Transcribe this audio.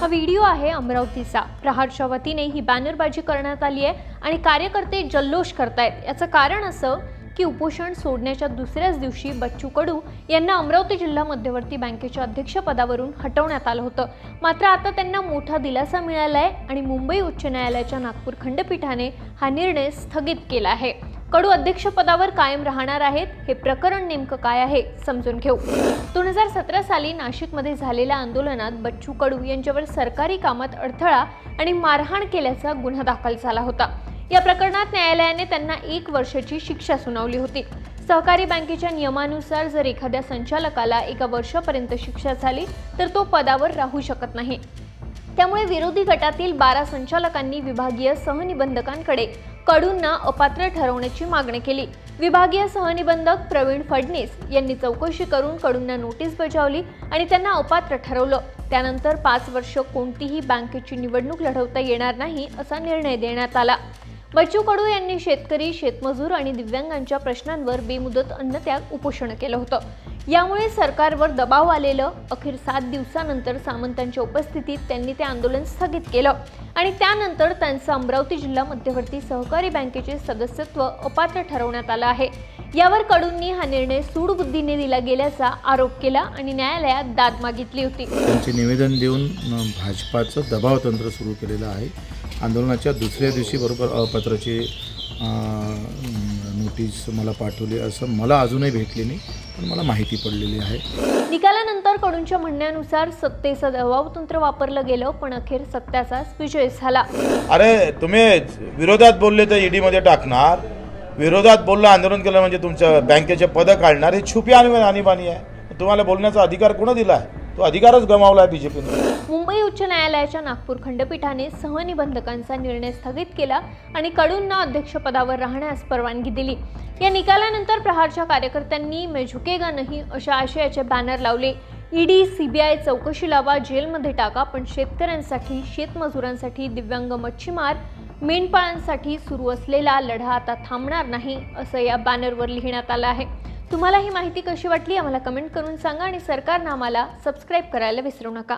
हा व्हिडिओ आहे अमरावतीचा. प्रहारच्या वतीने ही बॅनरबाजी करण्यात आली आहे आणि कार्यकर्ते जल्लोष करतायत. याचं कारण असं की उपोषण सोडण्याच्या दुसऱ्याच दिवशी बच्चू कडू यांना अमरावती जिल्हा मध्यवर्ती बँकेच्या अध्यक्षपदावरून हटवण्यात आलं होतं. मात्र आता त्यांना मोठा दिलासा मिळाला आहे आणि मुंबई उच्च न्यायालयाच्या नागपूर खंडपीठाने हा निर्णय स्थगित केला आहे. कडू अध्यक्षपदावर कायम राहणार आहेत. हे प्रकरण नेमकं काय आहे समजून घेऊ. दोन हजार सतरा साली नाशिकमध्ये झालेल्या आंदोलनात बच्चू कडू यांच्यावर सरकारी कामात अडथळा आणि मारहाण केल्याचा गुन्हा दाखल झाला होता. या प्रकरणात न्यायालयाने त्यांना एक वर्षाची शिक्षा सुनावली होती. सहकारी बँकेच्या नियमानुसार जर एखाद्या संचालकाला एका वर्षापर्यंत शिक्षा झाली तर तो पदावर राहू शकत नाही. त्यामुळे विरोधी गटातील बारा संचालकांनी विभागीय सहनिबंधकांकडे कडूंना अपात्र ठरवण्याची मागणी केली. विभागीय सहनिबंधक प्रवीण फडणीस यांनी चौकशी करून कडूंना नोटीस बजावली आणि त्यांना अपात्र ठरवलं. त्यानंतर पाच वर्ष कोणतीही बँकेची निवडणूक लढवता येणार नाही असा निर्णय देण्यात आला. बच्चू कडू यांनी शेतकरी शेतमजूर आणि दिव्यांगांच्या प्रश्नांवर बेमुदत अन्नत्याग उपोषण केलं होतं. यामुळे सरकारवर दबाव आलेलं अखेर सात दिवसानंतर सामंतांच्या उपस्थितीत त्यांनी ते आंदोलन स्थगित केलं. आणि त्यानंतर त्यांचं अमरावती जिल्हा मध्यवर्ती सहकारी बँकेचे सदस्यत्व अपात्र ठरवण्यात आलं आहे. यावर कडूंनी हा निर्णय सूडबुद्धीने दिला गेल्याचा आरोप केला आणि न्यायालयात दाद मागितली होती. त्यांचे निवेदन देऊन भाजपाचं दबाव तंत्र सुरू केलेलं आहे. आंदोलनाच्या दुसऱ्या दिवशी बरोबर अपात्राची नोटीस मला पाठवली असं मला अजूनही भेटली नाही पण मला माहिती पडलेली आहे. निकालानंतर कडूंच्या म्हणण्यानुसार सत्तेचं दबाव तंत्र वापरलं गेलं पण अखेर सत्याचाच विजय झाला. अरे तुम्ही विरोधात बोलले तर ईडी मध्ये टाकणार. विरोधात बोललं आंदोलन केलं म्हणजे तुमच्या बँकेचे पदं काढणार. हे छुपी आणि आणीबाणी आहे. तुम्हाला बोलण्याचा अधिकार कोण दिला आहे? तो अधिकारच गमावला आहे बीजेपीने मुंबई उच्च न्यायालयाच्या नागपूर खंडपीठाने सहनिबंधकांचा निर्णय स्थगित केला आणि कडूंना अध्यक्षपदावर राहण्यास परवानगी दिली. या निकालानंतर प्रहारच्या कार्यकर्त्यांनी मे झुकेगा नाही अशा आशयाचे बॅनर लावले. ईडी सीबीआय चौकशी लावा जेलमध्ये टाका पण शेतकऱ्यांसाठी शेतमजुरांसाठी दिव्यांग मच्छीमार मेंढपाळांसाठी सुरू असलेला लढा आता थांबणार नाही असं या बॅनरवर लिहिण्यात आलं आहे. तुम्हाला ही माहिती कशी वाटली आम्हाला कमेंट करून सांगा आणि सरकारनं आम्हाला सबस्क्राईब करायला विसरू नका.